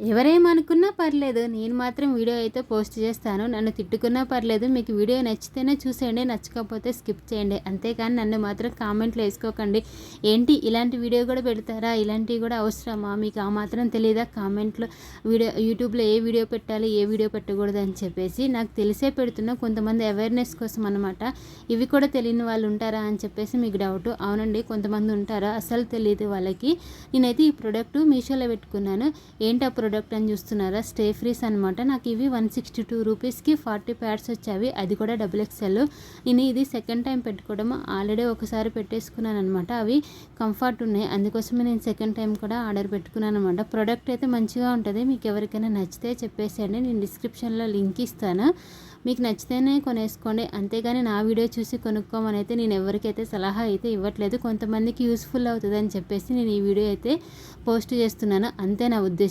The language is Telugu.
ఎవరేమనుకున్నా పర్లేదు నేను మాత్రం వీడియో అయితే పోస్ట్ చేస్తాను. నన్ను తిట్టుకున్నా పర్లేదు మీకు వీడియో నచ్చితేనే చూసేయండి నచ్చకపోతే స్కిప్ చేయండి. అంతేకాని నన్ను మాత్రం కామెంట్లు వేసుకోకండి. ఏంటి ఇలాంటి వీడియో కూడా పెడతారా? ఇలాంటివి కూడా అవసరమా? మీకు ఆ మాత్రం తెలియదా కామెంట్లు వీడియో యూట్యూబ్లో ఏ వీడియో పెట్టాలి ఏ వీడియో పెట్టకూడదు అని చెప్పేసి నాకు తెలిసే పెడుతున్నా కొంతమంది అవేర్నెస్ కోసం అనమాట ఇవి కూడా తెలియని వాళ్ళు ఉంటారా అని చెప్పేసి మీకు డౌట్ అవునండి కొంతమంది ఉంటారా? అసలు తెలియదు వాళ్ళకి. నేనైతే ఈ ప్రోడక్ట్ మీషోలో పెట్టుకున్నాను. ఏంటి ఆ ప్రోడక్ట్ అని చూస్తున్నారా? స్టే ఫ్రీస్ అనమాట నాకు ఇవి వన్ సిక్స్టీ టూ రూపీస్కి ఫార్టీ ప్యాడ్స్ వచ్చేవి అది కూడా డబుల్ ఎక్స్ఎల్. నేను ఇది సెకండ్ టైం పెట్టుకోవడం. ఆల్రెడీ ఒకసారి పెట్టేసుకున్నాను అనమాట అవి కంఫర్ట్ ఉన్నాయి. అందుకోసమే నేను సెకండ్ టైం కూడా ఆర్డర్ పెట్టుకున్నాను అనమాట ప్రోడక్ట్ అయితే మంచిగా ఉంటుంది. మీకు ఎవరికైనా నచ్చితే చెప్పేసేయండి. నేను డిస్క్రిప్షన్లో లింక్ ఇస్తాను. మీకు నచ్చితేనే కొనేసుకోండి. అంతేగాని నా వీడియో చూసి కొనుక్కోమని అయితే నేను ఎవరికైతే సలహా అయితే ఇవ్వట్లేదు. కొంతమందికి యూస్ఫుల్ అవుతుందని చెప్పేసి నేను ఈ వీడియో అయితే పోస్ట్ చేస్తున్నాను. అంతే నా ఉద్దేశం.